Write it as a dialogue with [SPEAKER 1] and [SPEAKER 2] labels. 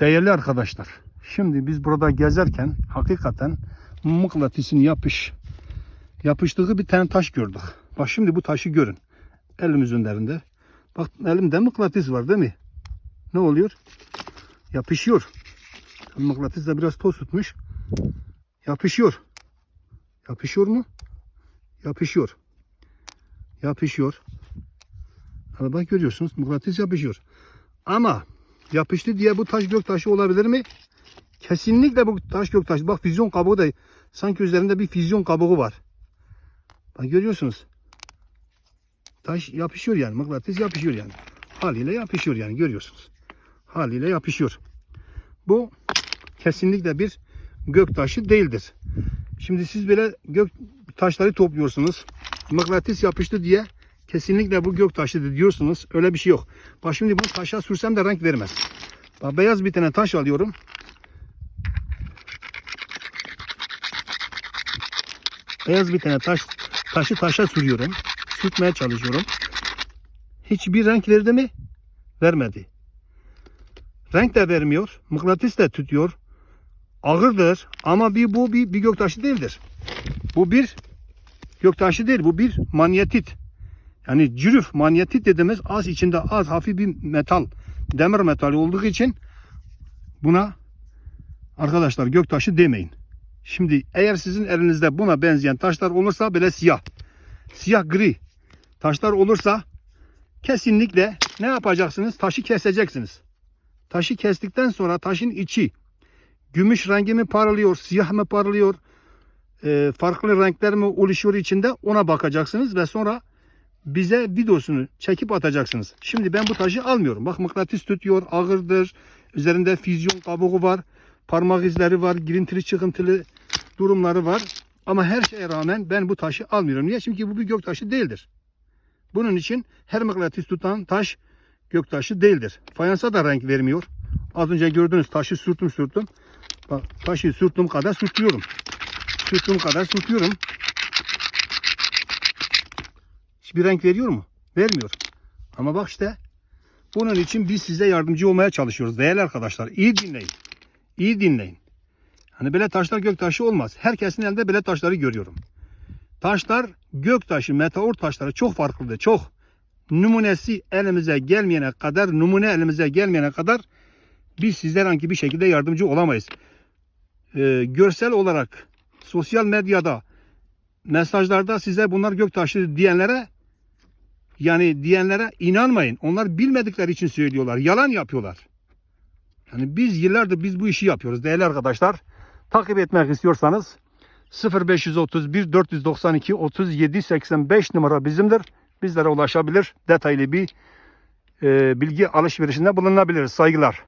[SPEAKER 1] Değerli arkadaşlar, şimdi biz burada gezerken hakikaten mıknatısın yapış yapıştığı bir tane taş gördük. Bak şimdi bu taşı görün. Elimizin üzerinde. Bak elimde mıknatıs var değil mi? Ne oluyor? Yapışıyor. Mıknatıs da biraz toz tutmuş. Yapışıyor. Yapışıyor mu? Yapışıyor. Yapışıyor. Bak görüyorsunuz mıknatıs yapışıyor. Ama yapıştı diye bu taş gök taşı olabilir mi? Kesinlikle bu taş gök taşı. Bak füzyon kabuğu da sanki üzerinde bir füzyon kabuğu var. Bak görüyorsunuz. Taş yapışıyor yani. Mıknatıs yapışıyor yani. Haliyle yapışıyor yani görüyorsunuz. Haliyle yapışıyor. Bu kesinlikle bir gök taşı değildir. Şimdi siz böyle gök taşları topluyorsunuz. Mıknatıs yapıştı diye kesinlikle bu gök taşıdır diyorsunuz. Öyle bir şey yok. Bak şimdi bunu taşa sürsem de renk vermez. Bak beyaz bir tane taş alıyorum. Beyaz bir tane taş taşı taşa sürüyorum. Sürtmeye çalışıyorum. Hiçbir renk verdi mi? Vermedi. Renk de vermiyor. Mıknatıs da tutuyor. Ağırdır ama bir bu bir, bir göktaşı değildir. Bu bir göktaşı değil. Bu bir manyetit. Yani cürüf manyetit dediğimiz az içinde az hafif bir metal. Demir metali olduğu için buna arkadaşlar göktaşı demeyin. Şimdi eğer sizin elinizde buna benzeyen taşlar olursa böyle siyah, siyah gri taşlar olursa kesinlikle ne yapacaksınız? Taşı keseceksiniz. Taşı kestikten sonra taşın içi gümüş rengi mi parlıyor, siyah mı parlıyor, e, farklı renkler mi oluşuyor içinde ona bakacaksınız ve sonra bize videosunu çekip atacaksınız. Şimdi ben bu taşı almıyorum. Bak mıknatıs tutuyor, ağırdır. Üzerinde füzyon kabuğu var. Parmak izleri var, girintili çıkıntılı durumları var. Ama her şeye rağmen ben bu taşı almıyorum. Niye? Çünkü bu bir gök taşı değildir. Bunun için her mıknatıs tutan taş gök taşı değildir. Fayansa da renk vermiyor. Az önce gördünüz taşı sürttüm sürttüm. Bak taşı sürttüğüm kadar sürtüyorum. Sürttüğüm kadar sürtüyorum. Hiçbir renk veriyor mu? Vermiyor. Ama bak işte bunun için biz size yardımcı olmaya çalışıyoruz değerli arkadaşlar. İyi dinleyin. İyi dinleyin. Hani böyle taşlar gök taşı olmaz. Herkesin elinde böyle taşları görüyorum. Taşlar gök taşı, meteor taşları çok farklıdır. Çok. Numunesi elimize gelmeyene kadar, numune elimize gelmeyene kadar biz sizler hangi bir şekilde yardımcı olamayız. Ee, görsel olarak sosyal medyada mesajlarda size bunlar gök taşı diyenlere yani diyenlere inanmayın. Onlar bilmedikleri için söylüyorlar. Yalan yapıyorlar. Yani biz yıllardır biz bu işi yapıyoruz değerli arkadaşlar. Takip etmek istiyorsanız 0531 492 37 85 numara bizimdir. Bizlere ulaşabilir. Detaylı bir e, bilgi alışverişinde bulunabiliriz. Saygılar.